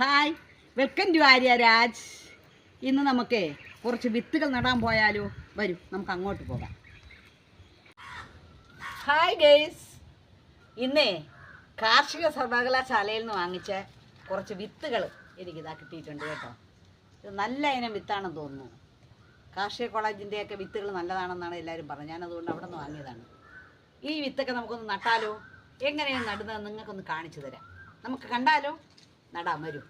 Hi welcome to Arya Raj. ഇന്ന് നമുക്ക് കുറച്ച് വിത്തുകൾ നടാൻ പോയാലോ? വരൂ നമുക്ക് അങ്ങോട്ട് പോകാം. Hi guys. ഇന്നേ കാർഷിക സർവകലാശാലയിൽ നിന്ന് വാങ്ങിച്ച കുറച്ച് വിത്തുകൾ എനിക്കിതാ കിട്ടിയിട്ടുണ്ട് കേട്ടോ. ഇത് നല്ല ഇനം വിത്താണെന്ന് തോന്നുന്നു. കാർഷിക കോളേജിന്റെയൊക്കെ വിത്തുകൾ നല്ലതാണെന്നാണ് എല്ലാവരും പറഞ്ഞത്. ഞാനതുകൊണ്ട് അവിടെ നിന്ന് വാങ്ങിയതാണ്. ഈ വിത്തൊക്കെ നമുക്കൊന്ന് നട്ടാലോ? എങ്ങനെയാണ് നടുന്നത്? നിങ്ങൾക്കൊന്ന് കാണിച്ചു തരാം. നമുക്ക് കണ്ടാലോ? നടാൻ വരും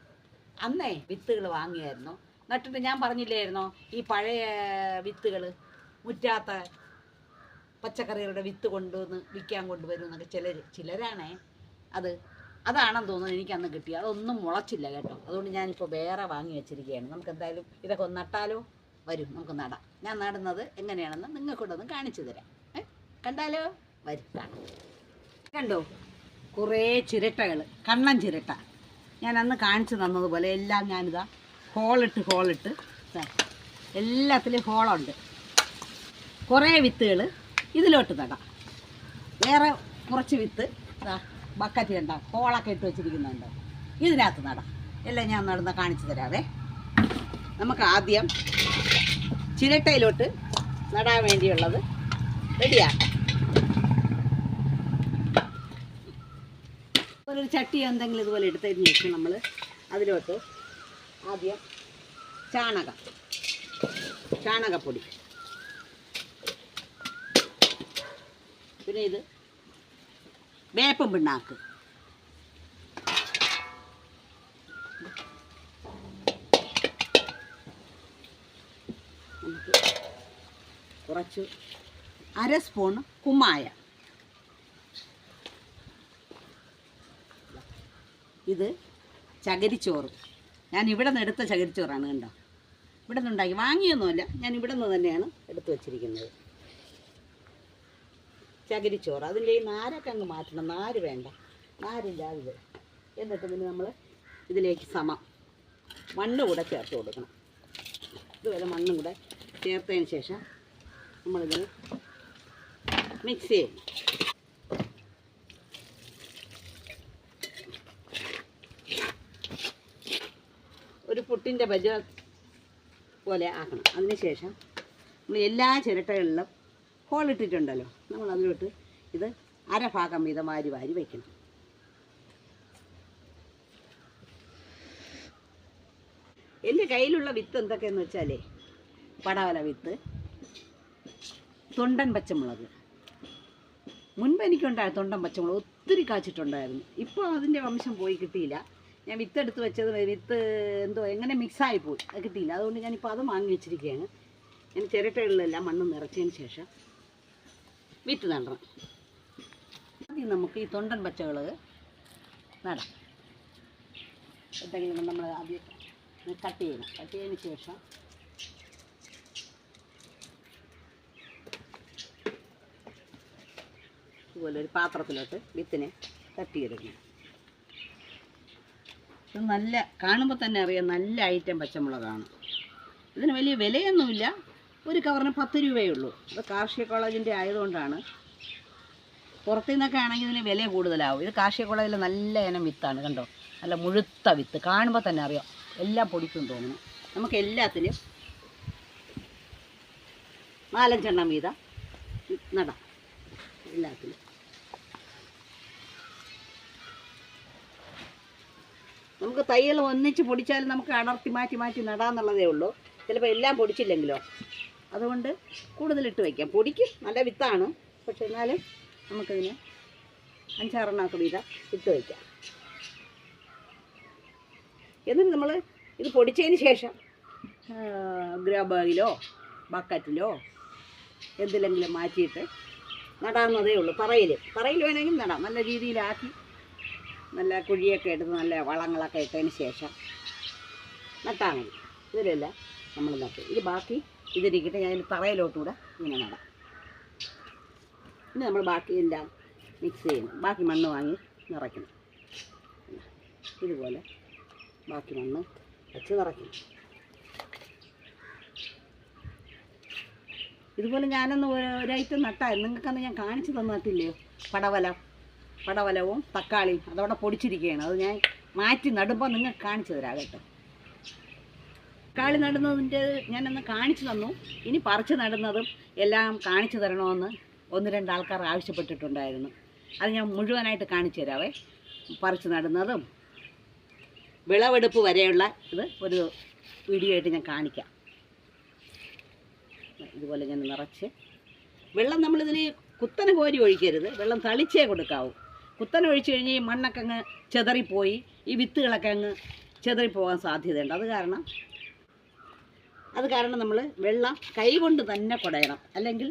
അന്നേ വിത്തുകൾ വാങ്ങിയായിരുന്നു. നട്ടിട്ട് ഞാൻ പറഞ്ഞില്ലായിരുന്നോ? ഈ പഴയ വിത്തുകൾ മുറ്റാത്ത പച്ചക്കറികളുടെ വിത്ത് കൊണ്ടുവന്ന് വിൽക്കാൻ കൊണ്ടുവരും എന്നൊക്കെ ചിലർ ചിലരാണേ അത്. അതാണെന്ന് തോന്നുന്നു എനിക്ക് അന്ന് കിട്ടി. അതൊന്നും മുളച്ചില്ല കേട്ടോ. അതുകൊണ്ട് ഞാനിപ്പോൾ വേറെ വാങ്ങി വെച്ചിരിക്കുകയാണ്. നമുക്ക് എന്തായാലും ഇതൊക്കെ ഒന്ന് നട്ടാലോ? വരും. നമുക്ക് നടാം. ഞാൻ നടുന്നത് എങ്ങനെയാണെന്ന് നിങ്ങൾക്കൊണ്ടൊന്ന് കാണിച്ചു തരാം. ഏ? കണ്ടാലോ? വരും. കാണാം. കണ്ടോ? കുറേ ചിരട്ടകൾ കണ്ണൻ ചിരട്ട. ഞാൻ അന്ന് കാണിച്ചു തന്നതുപോലെ എല്ലാം ഞാനിതാ ഹോളിട്ട് ഹോളിട്ട് എല്ലാത്തിലും ഹോളുണ്ട് കുറേ വിത്തുകൾ ഇതിലോട്ട് തടാം വേറെ കുറച്ച് വിത്ത് ബക്കറ്റ് ഉണ്ടാ ഹോളൊക്കെ ഇട്ട് വെച്ചിരിക്കുന്നുണ്ട്. ഇതിനകത്ത് നടാം. എല്ലാം ഞാൻ നടന്ന് കാണിച്ചു തരാവേ. നമുക്ക് ആദ്യം ചിരട്ടയിലോട്ട് നടാൻ വേണ്ടിയുള്ളത് റെഡിയാക്കാം ഒരു ചട്ടി എന്തെങ്കിലും ഇതുപോലെ എടുത്തതിന് ശേഷം നമ്മൾ അതിലോട്ട് ആദ്യം ചാണകം ചാണകപ്പൊടി. പിന്നെ ഇത് വേപ്പം പിണ്ണാക്ക്. നമുക്ക് കുറച്ച് അര സ്പൂൺ കുമ്മായ. ഇത് ചകരിച്ചോറ്. ഞാൻ ഇവിടെ നിന്ന് എടുത്ത ചകരിച്ചോറാണ് കണ്ടോ? ഇവിടെ നിന്നുണ്ടാക്കി വാങ്ങിയൊന്നുമല്ല. ഞാൻ ഇവിടെ നിന്ന് തന്നെയാണ് എടുത്തു വച്ചിരിക്കുന്നത്. ചകരിച്ചോറ്. അതിന്റെ ഈ നാരൊക്കെ അങ്ങ് മാറ്റണം. നാര് വേണ്ട. നാരില്ലാതെ എന്നിട്ട് പിന്നെ നമ്മൾ ഇതിലേക്ക് സമം. മണ്ണ് കൂടെ ചേർത്ത് കൊടുക്കണം. ഇതുപോലെ മണ്ണും കൂടെ ചേർത്തതിന് ശേഷം നമ്മളിത് മിക്സ് ചെയ്യും ഒരു പുട്ടിന്റെ ബജ പോലെ ആക്കണം. അതിനുശേഷം നമ്മൾ എല്ലാ ചിരട്ടകളിലും ഹോൾ ഇട്ടിട്ടുണ്ടല്ലോ. നമ്മൾ അതിലോട്ട് ഇത് അരഭാഗം വീതം വാരി വാരി വയ്ക്കണം എന്റെ കയ്യിലുള്ള വിത്ത് എന്തൊക്കെയെന്ന് വെച്ചാലേ പടവല വിത്ത് തൊണ്ടൻ പച്ചമുളക്. മുൻപ് എനിക്കുണ്ടായ തൊണ്ടൻ പച്ചമുളക് ഒത്തിരി കാച്ചിട്ടുണ്ടായിരുന്നു. ഇപ്പോൾ അതിന്റെ വംശം പോയി കിട്ടിയില്ല. ഞാൻ വിത്ത് എടുത്ത് വെച്ചത് വിത്ത് എന്തോ എങ്ങനെ മിക്സായി പോയി. അത് കിട്ടിയില്ല. അതുകൊണ്ട് ഞാനിപ്പോൾ അത് വാങ്ങി വെച്ചിരിക്കുകയാണ്. ഞാൻ ചിരട്ടകളിലെല്ലാം മണ്ണ് നിറച്ചതിന് ശേഷം വിത്ത് നടണം. ആദ്യം നമുക്ക് ഈ തൊണ്ടൻ പച്ചകൾ നടാം എന്തെങ്കിലും നമ്മൾ ആദ്യം കട്ട് ചെയ്യണം. കട്ട് ചെയ്തതിന് ശേഷം ഇതുപോലെ ഒരു പാത്രത്തിലോട്ട് വിത്തിനെ തട്ടിയെടുക്കണം ഇത് നല്ല കാണുമ്പോൾ തന്നെ അറിയാം നല്ല ഐറ്റം പച്ചമുളകാണ്. ഇതിന് വലിയ വിലയൊന്നുമില്ല. ഒരു കവറിന് പത്ത് രൂപയേ ഉള്ളൂ. ഇത് കാർഷിക കോളേജിന്റെ ആയതുകൊണ്ടാണ്. പുറത്തു നിന്നൊക്കെ ആണെങ്കിൽ ഇതിന് വില കൂടുതലാവും. ഇത് കാർഷിക കോളേജിൽ നല്ല ഇനം വിത്താണ് കണ്ടോ? നല്ല മുഴുത്ത വിത്ത്. കാണുമ്പോൾ തന്നെ അറിയാം. എല്ലാം പൊടിക്കും തോന്നുന്നു. നമുക്ക് എല്ലാത്തിനും നാലഞ്ചെണ്ണം വീതം. നടാം. എല്ലാത്തിലും നമുക്ക് തൈകൾ ഒന്നിച്ച് പൊടിച്ചാലും നമുക്ക് അടർത്തി മാറ്റി മാറ്റി നടാന്നുള്ളതേ ഉള്ളൂ. ചിലപ്പോൾ എല്ലാം പൊടിച്ചില്ലെങ്കിലോ. അതുകൊണ്ട് കൂടുതലിട്ട് വയ്ക്കാം. പൊടിക്കും നല്ല വിത്താണ്. പക്ഷെ എന്നാലും നമുക്കിതിന് അഞ്ചാറെണ്ണമൊക്കെ വീതം ഇട്ട് വയ്ക്കാം. എന്നിട്ട് നമ്മൾ ഇത് പൊടിച്ചതിന് ശേഷം ഗ്രോ ബക്കറ്റിലോ എന്തിലെങ്കിലും മാറ്റിയിട്ട് നടാവുന്നതേ ഉള്ളൂ. പറയിൽ പറയിൽ വേണമെങ്കിൽ നടാം. നല്ല രീതിയിലാക്കി നല്ല കുഴിയൊക്കെ എടുത്ത് നല്ല വളങ്ങളൊക്കെ ഇട്ടതിന് ശേഷം. നട്ടാൽ മതി. ഇതിലല്ല നമ്മൾ നട്ടു ഇത് ബാക്കി ഇതിരിക്കട്ടെ ഞാൻ തറയിലോട്ടുകൂടെ ഇങ്ങനെ നടാം. ഇനി നമ്മൾ ബാക്കി എല്ലാം മിക്സ് ചെയ്യണം ബാക്കി മണ്ണ് വാങ്ങി നിറയ്ക്കണം. ഇതുപോലെ ബാക്കി മണ്ണ് വെച്ച് നിറയ്ക്കണം ഇതുപോലെ ഞാനൊന്ന് ഒരു- ഒരൈറ്റം നട്ടായിരുന്നു നിങ്ങൾക്കന്ന് ഞാൻ കാണിച്ചു തന്നിട്ടില്ലയോ പടവലം. പടവലവും തക്കാളിയും അതവിടെ പൊടിച്ചിരിക്കുകയാണ്. അത് ഞാൻ മാറ്റി നടുമ്പോൾ നിങ്ങൾക്ക് കാണിച്ചു തരാം കേട്ടോ തക്കാളി നടുന്നതിന്റെ ഞാനൊന്ന് കാണിച്ചു തന്നു. ഇനി പറിച്ച് നടുന്നതും എല്ലാം കാണിച്ചു തരണമെന്ന് ഒന്ന് രണ്ട് ആൾക്കാർ ആവശ്യപ്പെട്ടിട്ടുണ്ടായിരുന്നു. അത് ഞാൻ മുഴുവനായിട്ട് കാണിച്ചു തരാവേ. പറിച്ച് നടുന്നതും വിളവെടുപ്പ് വരെയുള്ള ഇത് ഒരു വീഡിയോ ആയിട്ട് ഞാൻ കാണിക്കാം. ഇതുപോലെ ഞാൻ നിറച്ച്. വെള്ളം നമ്മളിതിൽ കുത്തനെ കോരി ഒഴിക്കരുത്. വെള്ളം തളിച്ചേ കൊടുക്കാവൂ. കുത്തനെ ഒഴിച്ചു കഴിഞ്ഞ് ഈ മണ്ണൊക്കെ അങ്ങ് ചെതറിപ്പോയി ഈ വിത്തുകളൊക്കെ അങ്ങ് ചെതറിപ്പോകാൻ സാധ്യതയുണ്ട്. അത് കാരണം അത് കാരണം നമ്മൾ വെള്ളം കൈകൊണ്ട് തന്നെ കുടയണം. അല്ലെങ്കിൽ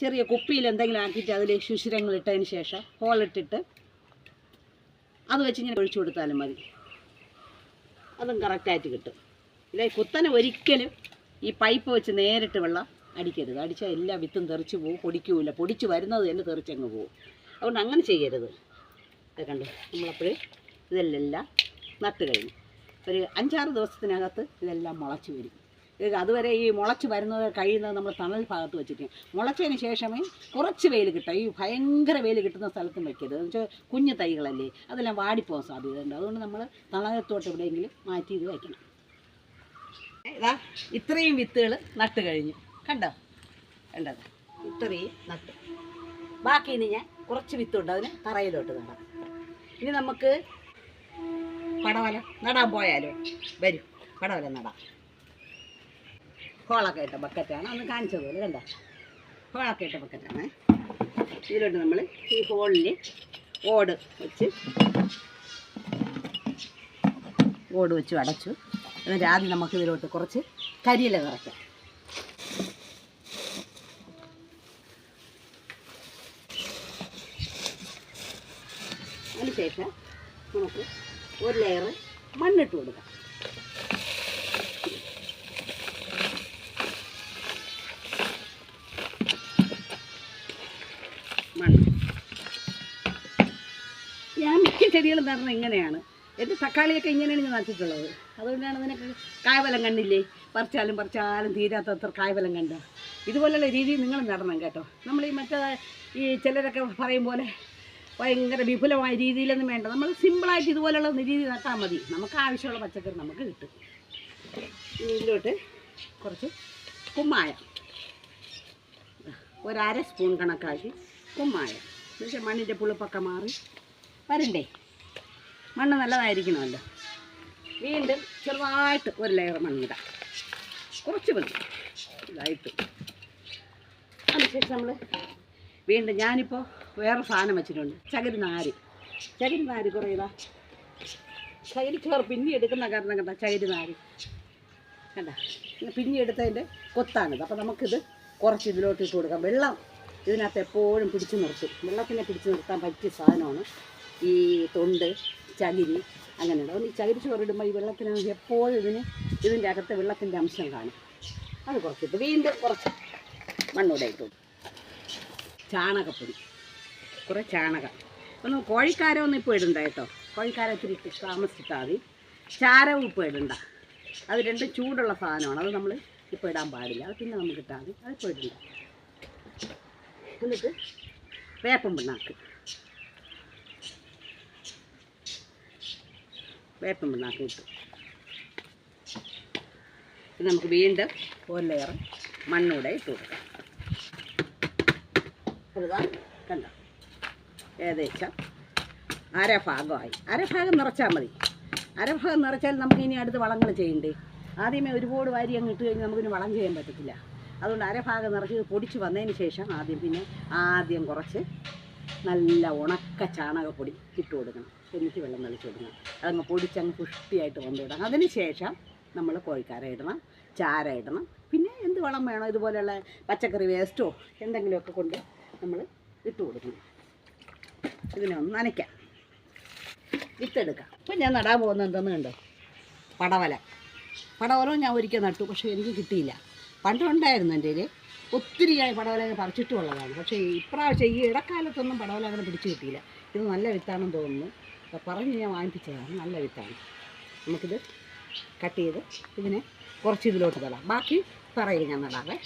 ചെറിയ കുപ്പിയിൽ എന്തെങ്കിലും ആക്കിയിട്ട് അതിൽ ശുശിരങ്ങൾ ഇട്ടതിന് ശേഷം ഹോളിട്ടിട്ട് അത് വെച്ച് ഇങ്ങനെ ഒഴിച്ചു കൊടുത്താലും മതി. അതും കറക്റ്റായിട്ട് കിട്ടും. ഇല്ല കുത്തനെ ഒരിക്കലും ഈ പൈപ്പ് വെച്ച് നേരിട്ട് വെള്ളം അടിക്കരുത്. അടിച്ചാൽ എല്ലാ വിത്തും തെറിച്ച് പോകും പൊടിക്കൂല. പൊടിച്ച് വരുന്നത് തന്നെ തെറിച്ചങ്ങ് പോകും അതുകൊണ്ട് അങ്ങനെ ചെയ്യരുത്. ഇത് കണ്ടു? നമ്മളപ്പോൾ ഇതെല്ലാം നട്ട് കഴിഞ്ഞു. ഒരു അഞ്ചാറ് ദിവസത്തിനകത്ത് ഇതെല്ലാം മുളച്ച് വരും. അതുവരെ ഈ മുളച്ച് വരുന്നത് കഴിയുന്നത് നമ്മൾ തണൽ ഭാഗത്ത് വെച്ചിരിക്കും. മുളച്ചതിന് ശേഷമേ കുറച്ച് വെയിൽ കിട്ടുക ഈ ഭയങ്കര വെയിൽ കിട്ടുന്ന സ്ഥലത്തും വെക്കരുത്. എന്ന് വെച്ചാൽ കുഞ്ഞു തൈകളല്ലേ? അതെല്ലാം വാടിപ്പോകാൻ സാധ്യതയുണ്ട്. അതുകൊണ്ട് നമ്മൾ തണലത്തോട്ട് എവിടെയെങ്കിലും മാറ്റി ഇത് വയ്ക്കണം ഇതാ ഇത്രയും വിത്തുകൾ നട്ട് കഴിഞ്ഞു. കണ്ടോ? കണ്ടത് ഇത്രയും നട്ട്. ബാക്കി ഇനി ഞാൻ കുറച്ച് വിത്തുണ്ട്. അതിന് തറയിലോട്ട് നടാം. ഇനി നമുക്ക് പടവല നടാൻ പോയാലോ? വരും. പടവല നടാം. ഹോളൊക്കെ ഇട്ട ബക്കറ്റാണ് അന്ന് കാണിച്ചതുപോലെ കണ്ട? ഹോളൊക്കെ ഇട്ട ബക്കറ്റാണ് ഇതിലോട്ട് നമ്മൾ ഈ ഹോളിൽ ഓട് വെച്ച് ഓട് വെച്ച് അടച്ചു. എന്നിട്ട് ആദ്യം നമുക്ക് ഇതിലോട്ട് കുറച്ച് കരിയില നിറയ്ക്കാം. അതിനുശേഷം നമുക്ക് ഒരു ലെയർ മണ്ണിട്ട് കൊടുക്കാം. മണ്ണ്. ഞാൻ മിക്ക ചെടികളും നടുന്നത് ഇങ്ങനെയാണ്. എന്റെ തക്കാളിയൊക്കെ ഇങ്ങനെയാണ് ഞാൻ നട്ടിട്ടുള്ളത്. അതുകൊണ്ടാണ് നിനക്ക് കായവലം കണ്ടില്ലേ? പറിച്ചാലും പറിച്ചാലും തീരാത്തത്ര കായവലം കണ്ട. ഇതുപോലെയുള്ള രീതിയിൽ നിങ്ങൾ നടണം കേട്ടോ. നമ്മൾ ഈ മറ്റേ ഈ ചിലരൊക്കെ പറയും പോലെ ഭയങ്കര വിപുലമായ രീതിയിലൊന്നും വേണ്ട. നമ്മൾ സിമ്പിളായിട്ട് ഇതുപോലെയുള്ള രീതി നട്ടാൽ മതി. നമുക്ക് ആവശ്യമുള്ള പച്ചക്കറി നമുക്ക് കിട്ടും. ഇതിലോട്ട് കുറച്ച് കുമ്മായ. ഒരര സ്പൂൺ കണക്കാക്കി കുമ്മായ. എന്നുവെച്ചാൽ മണ്ണിന്റെ പുളിപ്പൊക്കെ മാറി വരണ്ടേ? മണ്ണ് നല്ലതായിരിക്കണമല്ലോ. വീണ്ടും ചെറുതായിട്ട് ഒരു ലെയർ മണ്ണിടാം കുറച്ച് മതി. ഇതായിട്ട്. അതിനുശേഷം നമ്മൾ വീണ്ടും ഞാനിപ്പോൾ വേറെ സാധനം വെച്ചിട്ടുണ്ട്. ചകിരി നാര് ചകിരി നാര് കുറേ ചകിരി ചോറ് പിന്നി എടുക്കുന്ന കാരണം കണ്ട ചകിരി നാര് കണ്ട? പിന്നി എടുത്തതിന്റെ കൊത്താണിത്. അപ്പോൾ നമുക്കിത് കുറച്ച് ഇതിലോട്ട് ഇട്ട് കൊടുക്കാം. വെള്ളം ഇതിനകത്ത് എപ്പോഴും പിടിച്ചു നിർത്തും. വെള്ളത്തിനെ പിടിച്ചു നിർത്താൻ പറ്റിയ സാധനമാണ് ഈ തൊണ്ട് ചകിരി അങ്ങനെയുണ്ട് അതുകൊണ്ട് ഈ ചകിരി ചോറിടുമ്പോൾ ഈ വെള്ളത്തിന് എപ്പോഴും ഇതിന് ഇതിന്റെ അകത്ത് വെള്ളത്തിന്റെ അംശം കാണും. അത് കുറച്ചിട്ട് വീണ്ടും കുറച്ച് മണ്ണൂടെ ഇട്ടു ചാണകപ്പൊടി. കുറേ ചാണകം. ഒന്ന് കോഴിക്കാരം ഒന്നും ഇപ്പോൾ ഇടണ്ട കേട്ടോ. കോഴിക്കാരം ഇത്തിരി താമസിച്ചാൽ മതി. ചാരവും ഇപ്പോൾ ഇടണ്ട. അത് രണ്ടും ചൂടുള്ള സാധനമാണ്. അത് നമ്മൾ ഇപ്പോൾ ഇടാൻ പാടില്ല. അത് പിന്നെ നമുക്ക് ഇട്ടാൽ മതി. അതിപ്പോൾ ഇടണ്ട. എന്നിട്ട് വേപ്പം പിണ്ണാക്ക്. വേപ്പം പിണ്ണാക്ക് ഇട്ടു. നമുക്ക് വീണ്ടും ഒരു ലെയർ മണ്ണൂടെ ഇട്ട് കൊടുക്കാം. കണ്ടോ? ഏകദേശം അരഭാഗമായി അരഭാഗം അര ഭാഗം നിറച്ചാൽ മതി. അരഭാഗം നിറച്ചാൽ നമുക്ക് ഇനി അടുത്ത് വളങ്ങൾ ചെയ്യണ്ടേ? ആദ്യമേ ഒരുപാട് വാരി അങ്ങ് ഇട്ട് കഴിഞ്ഞാൽ നമുക്കിനി വളം ചെയ്യാൻ പറ്റത്തില്ല. അതുകൊണ്ട് അരഭാഗം നിറച്ച് പൊടിച്ച് വന്നതിന് ശേഷം ആദ്യം പിന്നെ ആദ്യം കുറച്ച് നല്ല ഉണക്ക ചാണകപ്പൊടി ഇട്ട് കൊടുക്കണം. എന്നിട്ട് വെള്ളം നനച്ച് കൊടുക്കണം. അതങ്ങ് പൊടിച്ചങ്ങ് പുഷ്ടിയായിട്ട് കൊണ്ടുവിടണം അതിന് ശേഷം നമ്മൾ കോഴിക്കാര ഇടണം ചാര ഇടണം. പിന്നെ എന്ത് വളം വേണോ? ഇതുപോലെയുള്ള പച്ചക്കറി വേസ്റ്റോ എന്തെങ്കിലുമൊക്കെ കൊണ്ട് നമ്മൾ ഇട്ട് കൊടുക്കണം. ഇതിനെ ഒന്ന് നനയ്ക്കാം. വിത്തെടുക്കാം ഇപ്പം ഞാൻ നടാൻ പോകുന്നത് എന്തെന്ന് കണ്ടോ? പടവല. പടവലവും ഞാൻ ഒരിക്കൽ നട്ടു പക്ഷേ എനിക്ക് കിട്ടിയില്ല. പണ്ടുണ്ടായിരുന്നു എന്റെ ഒത്തിരി ഒത്തിരിയായി പടവല ഞാൻ പറിച്ചിട്ടുള്ളതാണ്. പക്ഷേ ഇപ്രാവശ്യം ഈ ഇടക്കാലത്തൊന്നും പടവല അങ്ങനെ പിടിച്ചു കിട്ടിയില്ല. ഇത് നല്ല വിത്താണെന്ന് തോന്നുന്നു. അപ്പോൾ പറഞ്ഞ് ഞാൻ വാങ്ങിപ്പിച്ചതാണ്. നല്ല വിത്താണ്. നമുക്കിത് കട്ട് ചെയ്ത് ഇതിനെ കുറച്ച് ഇതിലോട്ട് തരാം ബാക്കി തറയിൽ ഞാൻ നടാവേ.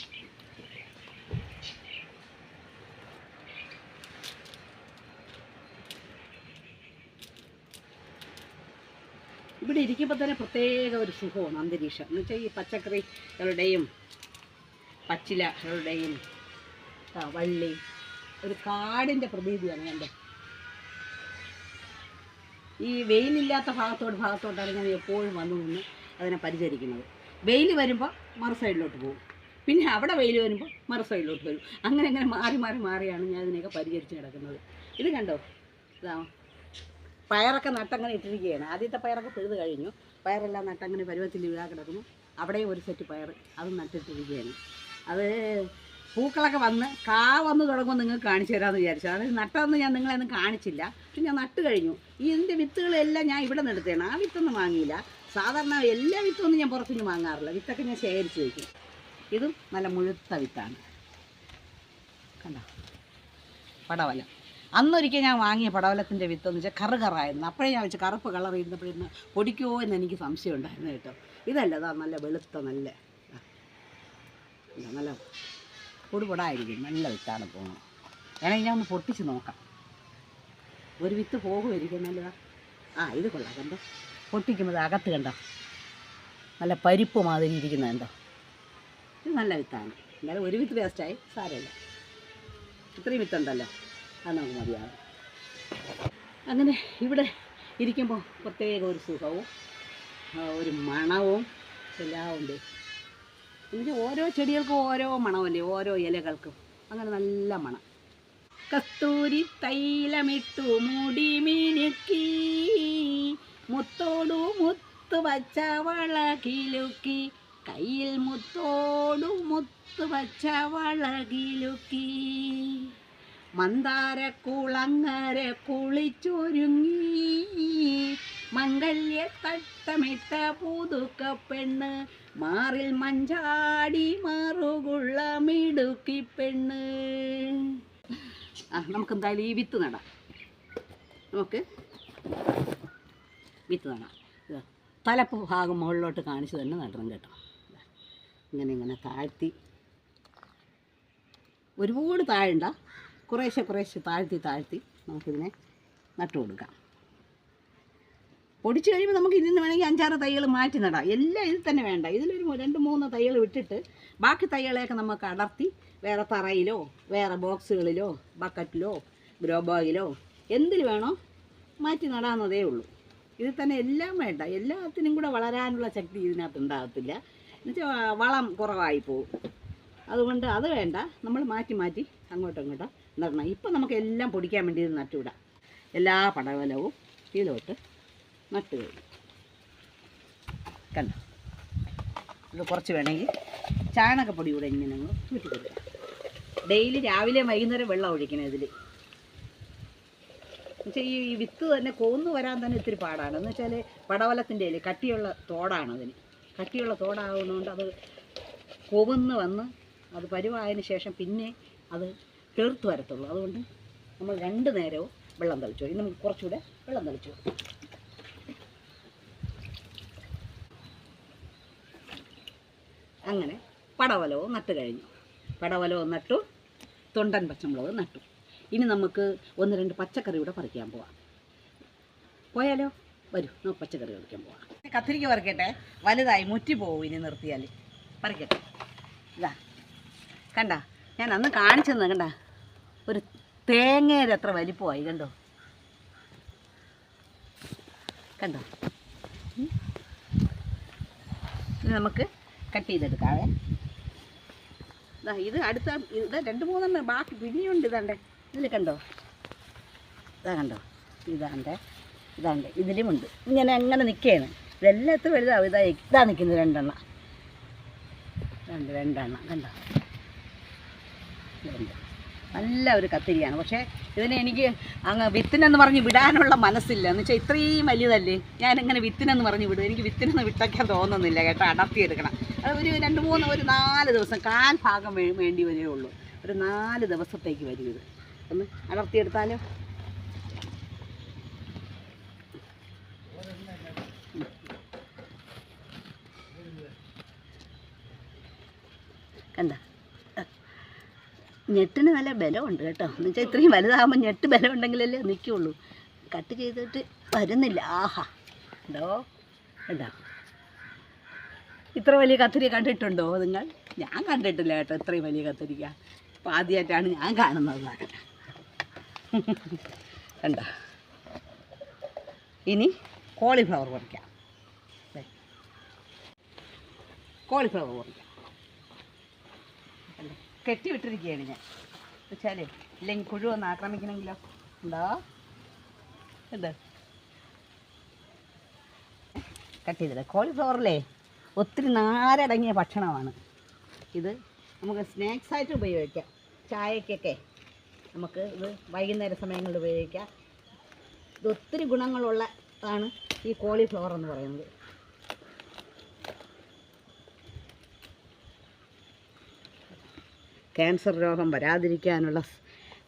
ഇവിടെ ഇരിക്കുമ്പോൾ തന്നെ പ്രത്യേക ഒരു സുഖമാണ് അന്തരീക്ഷം. എന്ന് വെച്ചാൽ ഈ പച്ചക്കറികളുടെയും പച്ചിലകളുടെയും വള്ളി ഒരു കാടിന്റെ പ്രതീതിയാണ് എന്റെ ഈ വെയിലില്ലാത്ത ഭാഗത്തോട് ഭാഗത്തോട്ടാണ് ഞാൻ എപ്പോഴും വന്നു നിന്ന് അതിനെ പരിചരിക്കുന്നത്. വെയിൽ വരുമ്പോൾ മറു സൈഡിലോട്ട് പോകും. പിന്നെ അവിടെ വെയിൽ വരുമ്പോൾ മറു സൈഡിലോട്ട് വരും. അങ്ങനെ അങ്ങനെ മാറി മാറി മാറിയാണ് ഞാൻ ഇതിനെയൊക്കെ പരിചരിച്ച് കിടക്കുന്നത് ഇത് കണ്ടോ? ഇതാ. പയറൊക്കെ നട്ടങ്ങനെ ഇട്ടിരിക്കുകയാണ്. ആദ്യത്തെ പയറൊക്കെ പെഴുത് കഴിഞ്ഞു. പയറെല്ലാം നട്ടങ്ങനെ പരുവത്തിൽ വീഴാൻ കിടക്കുന്നു. അവിടെയും ഒരു സെറ്റ് പയർ അതും നട്ടിട്ടിരിക്കുകയാണ്. അത് പൂക്കളൊക്കെ വന്ന് കാ വന്ന് തുടങ്ങുമ്പോൾ നിങ്ങൾക്ക് കാണിച്ചു തരാമെന്ന് വിചാരിച്ചു. അത് നട്ടതെന്ന് ഞാൻ നിങ്ങളെയൊന്നും കാണിച്ചില്ല. പക്ഷെ ഞാൻ നട്ട് കഴിഞ്ഞു. ഈ ഇതിന്റെ വിത്തുകളെല്ലാം ഞാൻ ഇവിടെ നിന്ന് ആ വിത്തൊന്നും വാങ്ങിയില്ല. സാധാരണ എല്ലാ വിത്തൊന്നും ഞാൻ പുറത്തുനിന്ന് വാങ്ങാറില്ല. വിത്തൊക്കെ ഞാൻ ശേഖരിച്ച് വയ്ക്കും ഇതും നല്ല മുഴുത്ത വിത്താണ്. കണ്ടോ? പടവലം. അന്നൊരിക്കൽ ഞാൻ വാങ്ങിയ പടവലത്തിന്റെ വിത്ത് എന്ന് വെച്ചാൽ കറ് കറായിരുന്നു അപ്പോഴേ ഞാൻ വെച്ച് കറുപ്പ് കളർ ഇരുന്നപ്പോഴിരുന്ന് പൊടിക്കുമോ എന്ന് എനിക്ക് സംശയം ഉണ്ടായിരുന്നു കേട്ടോ. ഇതല്ല അതാ നല്ല വെളുത്ത നല്ല നല്ല പൊടുപൊടായിരിക്കും നല്ല വിത്താണ് പോകുന്നത്. വേണമെങ്കിൽ ഞാൻ ഒന്ന് പൊട്ടിച്ച് നോക്കാം. ഒരു വിത്ത് പോകുമായിരിക്കും നല്ലതാ. ആ ഇത് കൊള്ളാം കണ്ടോ. പൊട്ടിക്കുമ്പോൾ അകത്ത് കണ്ടോ. നല്ല പരിപ്പ് മാതിരി ഇരിക്കുന്നത് കണ്ടോ. ഇത് നല്ല വിത്താണ്. എന്നാലും ഒരു വിത്ത് വേസ്റ്റായി. സാരമില്ല. ഇത്രയും വിത്തുണ്ടല്ലോ. അത് നമുക്ക് മതിയാകും അങ്ങനെ ഇവിടെ ഇരിക്കുമ്പോൾ പ്രത്യേക ഒരു സുഖവും ഒരു മണവും എല്ലാം ഉണ്ട്. എനിക്ക് ഓരോ ചെടികൾക്കും ഓരോ മണമല്ലേ ഓരോ ഇലകൾക്കും. അങ്ങനെ നല്ല മണം. കസ്തൂരി തൈലമിട്ടു മുടി മിനുക്കി മുത്തോടു മുത്തു വച്ച വള കിലുക്കി കയ്യിൽ മുത്തോടു മുത്തു വച്ച വള കിലുക്കി മന്ദാര കുളങ്ങര കുളിച്ചൊരുങ്ങി. മംഗല്യ തട്ടമിട്ട പുതുക്ക പെണ്ണ് മാറിൽ മഞ്ചാടി മാറുകുള്ള മിടുക്കി പെണ്ണ്. ആ നമുക്ക് എന്തായാലും ഈ വിത്ത് നടാം. നമുക്ക് വിത്ത് നടാം. തലപ്പ് ഭാഗം മുകളിലോട്ട് കാണിച്ച് തന്നെ നടണം കേട്ടോ. ഇങ്ങനെ ഇങ്ങനെ താഴ്ത്തി. ഒരുപാട് താഴണ്ട കുറേശ്ശെ കുറേശ്ശെ താഴ്ത്തി താഴ്ത്തി നമുക്കിതിനെ നട്ടു കൊടുക്കാം. പൊടിച്ച് കഴിയുമ്പോൾ നമുക്ക് ഇതിൽ നിന്ന് വേണമെങ്കിൽ അഞ്ചാറ് തൈകൾ മാറ്റി നടാം. എല്ലാം ഇതിൽ തന്നെ വേണ്ട. ഇതിലൊരു രണ്ട് മൂന്ന് തൈകൾ വിട്ടിട്ട് ബാക്കി തൈകളെയൊക്കെ നമുക്ക് അടർത്തി വേറെ തറയിലോ വേറെ ബോക്സുകളിലോ ബക്കറ്റിലോ ഗ്രോ ബാഗിലോ എന്തിൽ വേണോ മാറ്റി നടാവുന്നതേ ഉള്ളൂ. ഇതിൽ തന്നെ എല്ലാം വേണ്ട. എല്ലാത്തിനും കൂടെ വളരാനുള്ള ശക്തി ഇതിനകത്ത് ഉണ്ടാകത്തില്ല. എന്നുവെച്ചാൽ വളം കുറവായി പോകും അതുകൊണ്ട് അത് വേണ്ട. നമ്മൾ മാറ്റി മാറ്റി അങ്ങോട്ടും ഇങ്ങോട്ടും നടണം. ഇപ്പം നമുക്ക് എല്ലാം പൊടിക്കാൻ വേണ്ടി നട്ടുവിടാം. എല്ലാ പടവലവും ഇതിലോട്ട് നട്ട് കഴിഞ്ഞു. കണ്ടോ? ഇത് കുറച്ച് വേണമെങ്കിൽ ചാണകപ്പൊടി കൂടെ ഇങ്ങനെ അങ്ങ് തൂറ്റി കൊടുക്കുക ഡെയിലി രാവിലെ വൈകുന്നേരം വെള്ളം ഒഴിക്കണം ഇതിൽ എന്നുവെച്ചാൽ ഈ വിത്ത് തന്നെ കൊന്നു വരാൻ തന്നെ ഇത്തിരി പാടാണ്. എന്ന് വെച്ചാൽ പടവലത്തിന്റെ ഇല കട്ടിയുള്ള തോടാണ് അതിന്. കട്ടിയുള്ള തോടാകുന്നതുകൊണ്ട് അത് കൊവുന്ന് വന്ന് അത് പരുവായതിന് ശേഷം പിന്നെ അത് തീർത്ത് വരത്തുള്ളൂ. അതുകൊണ്ട് നമ്മൾ രണ്ട് നേരവും വെള്ളം തളിച്ചു. ഇനി നമുക്ക് കുറച്ചുകൂടെ വെള്ളം തളിച്ചു. അങ്ങനെ പടവലവും നട്ട് കഴിഞ്ഞു. പടവലവും നട്ടു തൊണ്ടൻ പച്ചമുളക് നട്ടു. ഇനി നമുക്ക് ഒന്ന് രണ്ട് പച്ചക്കറി കൂടെ പറിക്കാൻ പോവാം. പോയാലോ? വരൂ നമുക്ക് പച്ചക്കറി പറിക്കാൻ പോവാം. കത്തിരിക്ക പറിക്കട്ടെ? വലുതായി മുറ്റി പോവും ഇനി നിർത്തിയാൽ പറിക്കട്ടെ. ഇതാ. കണ്ട? ഞാൻ അന്ന് കാണിച്ചെന്ന് കണ്ട ഒരു തേങ്ങയുടെ അത്ര വലിപ്പമായി കണ്ടോ? കണ്ടോ? ഇത് നമുക്ക് കട്ട് ചെയ്തെടുക്കാവേ. ഇതാ അടുത്ത ഇത് രണ്ട് മൂന്നെണ്ണം ബാക്കി പിടിയുണ്ട് ഇതാണ്ടേ. ഇതിൽ കണ്ടോ? ഇതാ കണ്ടോ? ഇതാണ്ടേ ഇതാണ്ട് ഇതിലുമുണ്ട് ഇങ്ങനെ അങ്ങനെ നിൽക്കുകയാണ് ഇതെല്ലാത്തും വലുതാവും. ഇതാ ഇതാ നിൽക്കുന്നത് രണ്ടെണ്ണം. രണ്ട് രണ്ടെണ്ണം. കണ്ടോ? നല്ല ഒരു കത്തിരിയാണ്. പക്ഷേ ഇതിനെ എനിക്ക് അങ്ങ് വിത്തിനെന്ന് പറഞ്ഞ് വിടാനുള്ള മനസ്സില്ല. എന്ന് വെച്ചാൽ ഇത്രയും വലിയതല്ലേ? ഞാനിങ്ങനെ വിത്തിനെന്ന് പറഞ്ഞ് വിടും. എനിക്ക് വിത്തിനെന്ന് വിട്ടയ്ക്കാൻ തോന്നുന്നില്ല കേട്ടോ അടർത്തിയെടുക്കണം. അത് ഒരു രണ്ട് മൂന്ന് ഒരു നാല് ദിവസം കാൽ ഭാഗം വേണ്ടി വരികയുള്ളൂ. ഒരു നാല് ദിവസത്തേക്ക് വരും ഇത്. ഒന്ന് അടർത്തിയെടുത്താലോ? കണ്ട? ഞെട്ടിന് നല്ല ബലമുണ്ട് കേട്ടോ. എന്ന് വെച്ചാൽ ഇത്രയും വലുതാകുമ്പോൾ ഞെട്ട് ബലം ഉണ്ടെങ്കിലല്ലേ നിൽക്കുള്ളൂ കട്ട് ചെയ്തിട്ട് വരുന്നില്ല. ആഹാ. ഉണ്ടോ കണ്ടോ? ഇത്ര വലിയ കത്തിരി കണ്ടിട്ടുണ്ടോ നിങ്ങൾ? ഞാൻ കണ്ടിട്ടില്ല കേട്ടോ ഇത്രയും വലിയ കത്തിരിക്ക അപ്പോൾ ആദ്യമായിട്ടാണ് ഞാൻ കാണുന്നത്. കണ്ടോ? ഇനി കോളിഫ്ലവർ പറിക്കാം കോളിഫ്ലവർ പറിക്കാം? കെട്ടിവിട്ടിരിക്കുകയാണ് ഞാൻ. വെച്ചാലേ ഇല്ലെങ്കിൽ പുഴു ഒന്ന് ആക്രമിക്കണമെങ്കിലോ? ഉണ്ടോ? ഉണ്ട്. കട്ട് ചെയ്തില്ല കോളിഫ്ലവറിലേ ഒത്തിരി നാരടങ്ങിയ ഭക്ഷണമാണ് ഇത്. നമുക്ക് സ്നാക്സ് ആയിട്ട് ഉപയോഗിക്കാം. ചായക്കൊക്കെ നമുക്ക് ഇത് വൈകുന്നേര സമയങ്ങളിൽ ഉപയോഗിക്കാം. ഇത് ഒത്തിരി ഗുണങ്ങളുള്ളതാണ് ഈ കോളിഫ്ലവർ എന്ന് പറയുന്നത്. ക്യാൻസർ രോഗം വരാതിരിക്കാനുള്ള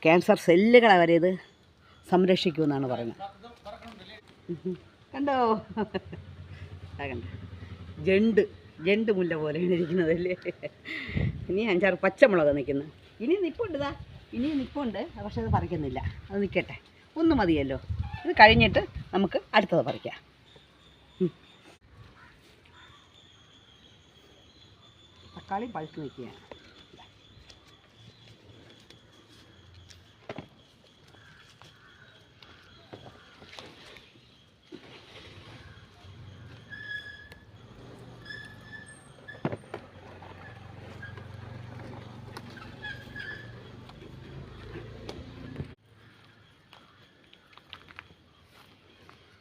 ക്യാൻസർ സെല്ലുകളെ വരെ ഇത് സംരക്ഷിക്കുമെന്നാണ് പറയുന്നത്. കണ്ടോ? കണ്ട? ജണ്ട് ജണ്ട് മുല്ല പോലെയാണ് ഇരിക്കുന്നത് അല്ലേ? ഇനി അഞ്ചാറ് പച്ചമുളക് നിൽക്കുന്നു. ഇനി നിപ്പുണ്ട് ഇതാ ഇനി നിപ്പുണ്ട്. പക്ഷെ അത് പറിക്കുന്നില്ല. അത് നിൽക്കട്ടെ. ഒന്ന് മതിയല്ലോ. ഇത് കഴിഞ്ഞിട്ട് നമുക്ക് അടുത്തത് പറിക്കാം. തക്കാളി പഴുത്ത് നിൽക്കുകയാണ്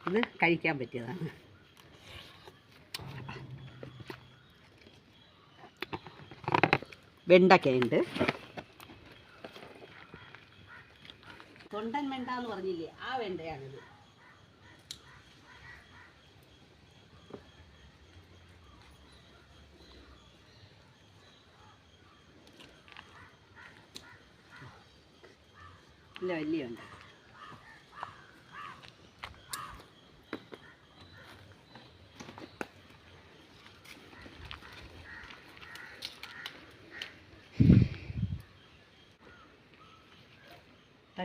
ഇത് കഴിക്കാൻ പറ്റിയതാണ്. വെണ്ടക്കയുണ്ട്. തൊണ്ടൻ വെണ്ട എന്ന് പറഞ്ഞില്ലേ ആ വെണ്ടയാണിത്. ഇല്ല വലിയ വെണ്ട.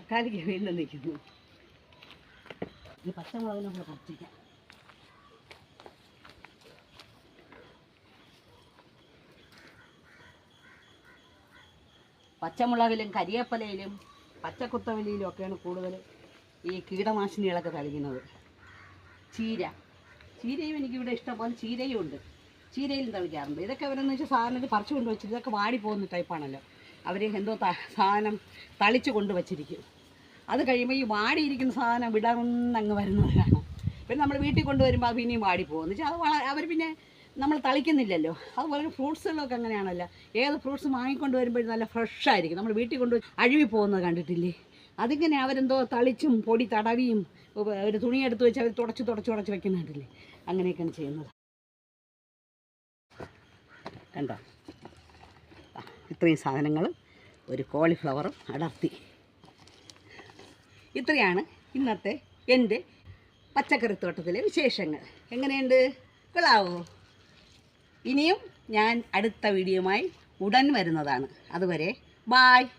തക്കാളിക്ക് വീണ്ടും നിൽക്കുന്നു. ഈ പച്ചമുളകിനൊക്കെ പറിച്ചിക്കാം പച്ചമുളകിലും കരിയേപ്പലയിലും പച്ചക്കുത്തവലിയിലും ഒക്കെയാണ് കൂടുതൽ ഈ കീടനാശിനികളൊക്കെ തളിക്കുന്നത് ചീര. ചീരയും എനിക്കിവിടെ ഇഷ്ടംപോലെ ചീരയും ഉണ്ട്. ചീരയിലും തളിക്കാറുണ്ട്. ഇതൊക്കെ അവരെന്ന് വെച്ചാൽ സാധനം പറിച്ചു കൊണ്ടുവച്ചിട്ട് ഇതൊക്കെ വാടി പോകുന്ന ടൈപ്പാണല്ലോ അവർ എന്തോ സാധനം തളിച്ച് കൊണ്ട് വച്ചിരിക്കും അത് കഴിയുമ്പോൾ ഈ വാടിയിരിക്കുന്ന സാധനം വിടർന്നങ്ങ് വരുന്നതാണ് പിന്നെ നമ്മൾ വീട്ടിൽ കൊണ്ടുവരുമ്പോൾ അത് പിന്നെയും വാടിപ്പോകും എന്ന് വെച്ചാൽ അത് അവർ പിന്നെ നമ്മൾ തളിക്കുന്നില്ലല്ലോ. അതുപോലെ ഫ്രൂട്ട്സുകളൊക്കെ അങ്ങനെയാണല്ലോ. ഏത് ഫ്രൂട്ട്സ് വാങ്ങിക്കൊണ്ട് വരുമ്പോഴും നല്ല ഫ്രഷായിരിക്കും നമ്മൾ വീട്ടിൽ കൊണ്ട് അഴുവി പോകുന്നത് കണ്ടിട്ടില്ലേ? അതിങ്ങനെ അവരെന്തോ തളിച്ചും പൊടി തടവിയും അവർ ഒരു തുണി എടുത്ത് വെച്ച് അവർ തുടച്ച് തുടച്ച് തുടച്ച് വെക്കുന്ന അങ്ങനെയൊക്കെയാണ് ചെയ്യുന്നത്. കണ്ടോ? ഇത്രയും സാധനങ്ങൾ ഒരു കോളിഫ്ലവറും അടർത്തി. ഇത്രയാണ് ഇന്നത്തെ എന്റെ പച്ചക്കറിത്തോട്ടത്തിലെ വിശേഷങ്ങൾ. എങ്ങനെയുണ്ട്? കൊള്ളാവോ? ഇനിയും ഞാൻ അടുത്ത വീഡിയോയുമായി ഉടൻ വരുന്നതാണ്. അതുവരെ ബായ്.